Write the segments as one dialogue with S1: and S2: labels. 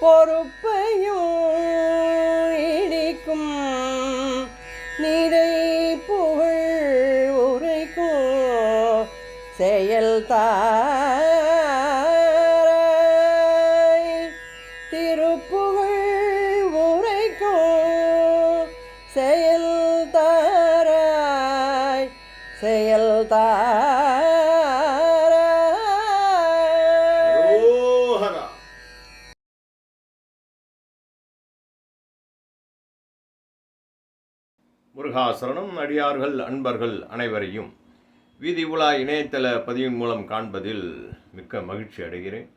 S1: பொறுப்பையும் இடிக்கும். நிறை புகழ் உரைக்கும் செயல்
S2: முருகாசரனும் அடியார்கள் அன்பர்கள் அனைவரையும் வீதி உலா இணையதள பதிவின் மூலம் காண்பதில் மிக்க மகிழ்ச்சி அடைகிறேன்.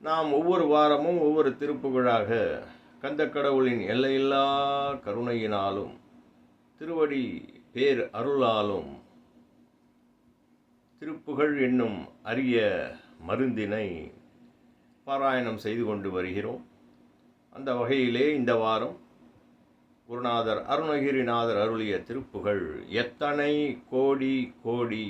S2: நாம் ஒவ்வொரு வாரமும் ஒவ்வொரு திருப்புகழாக கந்தக்கடவுளின் எல்லையில்லா கருணையினாலும் திருவடி பேர் அருளாலும் திருப்புகழ் என்னும் அரிய மருந்தினை பாராயணம் செய்து கொண்டு வருகிறோம். அந்த வகையிலே இந்த வாரம் குருநாதர் அருணகிரிநாதர் அருளிய திருப்புகழ் எத்தனை கோடி கோடி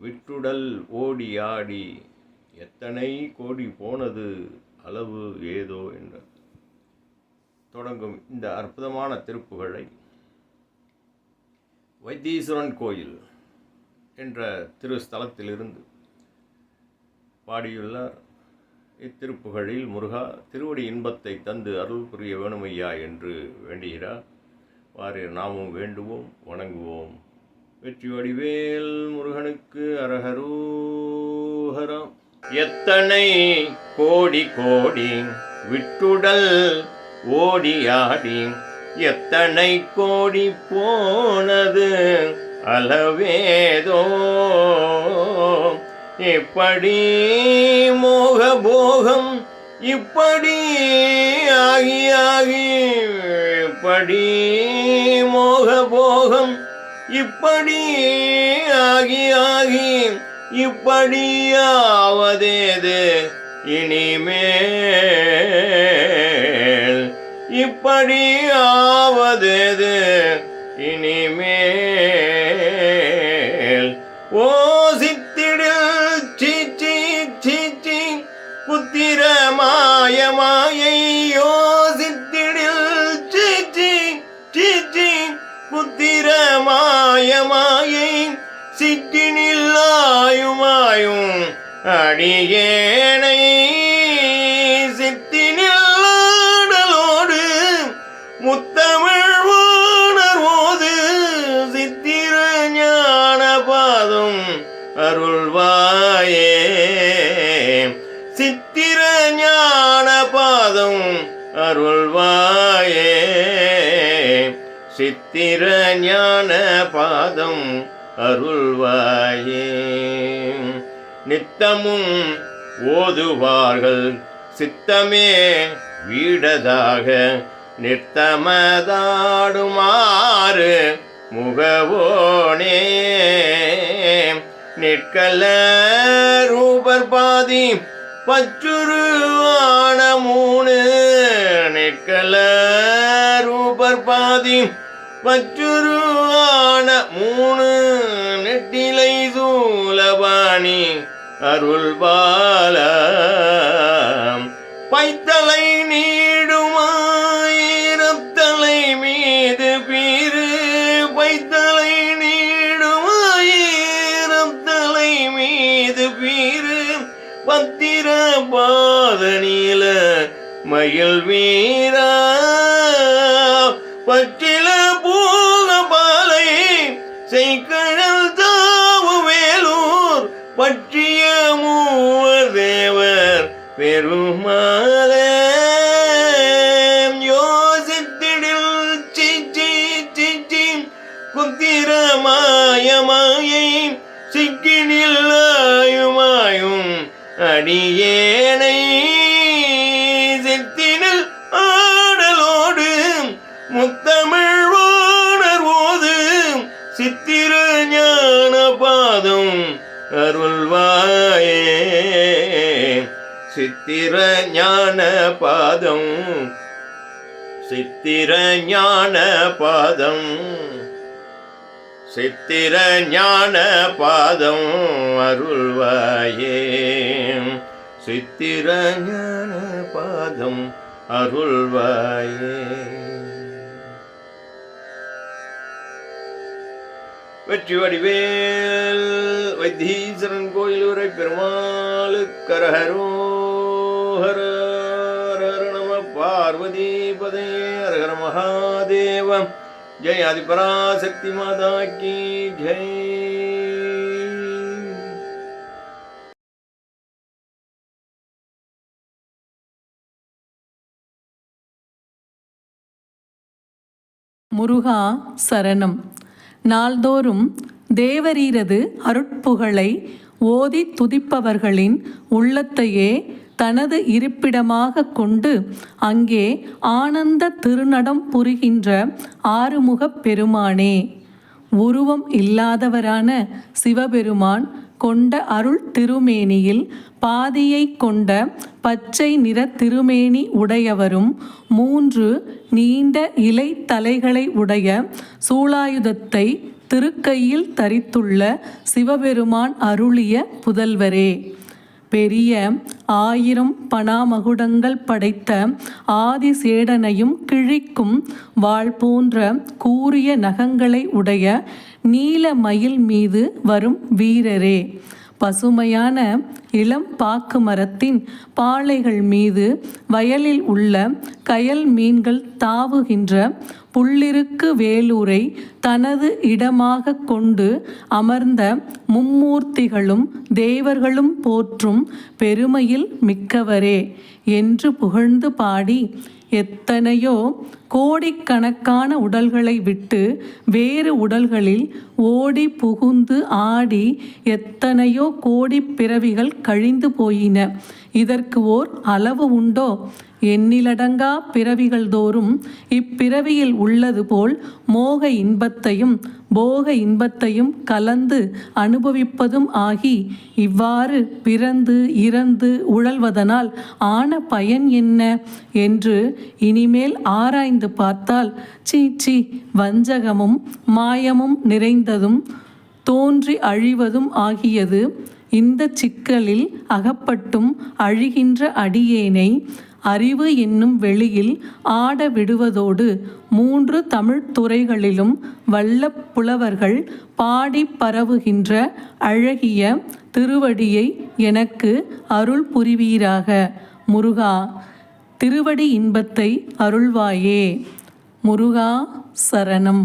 S2: விட்டுடல் ஓடி ஆடி எத்தனை கோடி போனது அளவு ஏதோ என்ற. தொடங்கும் இந்த அற்புதமான திருப்புகழை வைத்தீஸ்வரன் கோயில் என்ற திருஸ்தலத்திலிருந்து பாடியுள்ளார் இத்திருப்புகழில் முருகா திருவடி இன்பத்தை தந்து அருள் புரிய வேணுமையா என்று வேண்டுகிறார். வாரீர் நாமும் வேண்டுவோம் வணங்குவோம். வெற்றி வடிவேல் முருகனுக்கு அரகரூஹரம் எத்தனை கோடி கோடி விட்டுடல் ஓடியாடி எத்தனை கோடி போனது அளவேதோ. எப்படி மோகபோகம் இப்படி ஆகி ஆகி எப்படி மோகபோகம் இப்படி ஆகி ஆகி இப்படியாவதேது இனிமேல்? இப்படியாவதேது இனிமேல்? சித்தினில்லாயுமாயும் அடியேனை சித்தினில்லாடலோடு முத்தமிழ் உணர்வோது சித்திர ஞான பாதம் அருள்வாயே. சித்திர ஞான பாதம் அருள்வாயே. சித்திர ஞான பாதம் அருள்வாயே. நித்தமும் ஓதுவார்கள் சித்தமே வீடதாக. நித்தமதாடுமாறு முகவோனே. நிற்கல ரூபர் பாதி பச்சுருவான மூணு. நிற்கல ரூபர் பாதி பச்சுரு பச்சுருவான மூணு நெட்டிலை சூலபாணி அருள் பால பைத்தலை நீடுமாயிரத்தலை மீது பீரு பைத்தலை நீடுமாயிரத்தலை மீது பீரு பத்திர பாத மயில் வீரா. பச்சில மாயமாயை சிக்கினில் ஆயுமாயும் அடியேனை சித்தினில் ஆடலோடு முத்தமிழ் வாணர் சித்திர ஞான பாதம் அருள்வாயே. சித்திர ஞான பாதம் சித்திர ஞான பாதம். சித்திர ஞான பாதம் அருள்வாயே. சித்திர ஞான பாதம் அருள்வாயே. வெற்றி வடிவேல் வைத்தீஸ்வரன் கோயில் உரை பெருமாளுக்கு நம பார்வதி பதே ஹரஹர மகாதேவம் ஜெய் ஆதிபராசக்தி மாதா கி ஜெய்.
S3: முருகா சரணம். நாள்தோறும் தேவரீரது அருட்புகழை ஓதி துதிப்பவர்களின் உள்ளத்தையே தனது இருப்பிடமாக கொண்டு அங்கே ஆனந்த திருநடம் புரிகின்ற ஆறுமுகப் பெருமானே. உருவம் இல்லாதவரான சிவபெருமான் கொண்ட அருள் திருமேனியில் பாதியை கொண்ட பச்சை நிற திருமேனி உடையவரும் மூன்று நீண்ட இலை தலைகளை உடைய சூளாயுதத்தை திருக்கையில் தரித்துள்ள சிவபெருமான் அருளிய புதல்வரே. பெரிய ஆயிரம் பணாமகுடங்கள் படைத்த ஆதிசேடனையும் கிழிக்கும் வாள் போன்ற கூரிய நகங்களை உடைய நீல மயில் மீது வரும் வீரரே. பசுமையான இளம் பாக்கு மரத்தின் பாளைகள் மீது வயலில் உள்ள கயல் மீன்கள் தாவுகின்ற புள்ளிருக்கு வேலூரை தனது இடமாக கொண்டு அமர்ந்த மும்மூர்த்திகளும் தேவர்களும் போற்றும் பெருமையில் மிக்கவரே. என்று புகழ்ந்து பாடி எத்தனையோ கோடிக்கணக்கான உடல்களை விட்டு வேறு உடல்களில் ஓடி புகுந்து ஆடி எத்தனையோ கோடி பிறவிகள் கழிந்து போயின. இதற்கு ஓர் அளவு உண்டோ? எண்ணிலடங்கா பிறவிகள் தோறும் இப்பிறவியில் உள்ளது போல் மோக இன்பத்தையும் போக இன்பத்தையும் கலந்து அனுபவிப்பதும் ஆகி இவ்வாறு பிறந்து இறந்து உழல்வதனால் ஆன பயன் என்ன? என்று இனிமேல் ஆராய்ந்து பார்த்தால் சீச்சி வஞ்சகமும் மாயமும் நிறைந்ததும் தோன்றி அழிவதும் ஆகியது இந்த சிக்கலில் அகப்பட்டும் அழிகின்ற அடியேனை அறிவு என்னும் வெளியில் ஆட விடுவதோடு மூன்று தமிழ்த் துறைகளிலும் வல்ல புலவர்கள் பாடி பரவுகின்ற அழகிய திருவடியை எனக்கு அருள் புரிவீராக. முருகா திருவடி இன்பத்தை அருள்வாயே. முருகா சரணம்.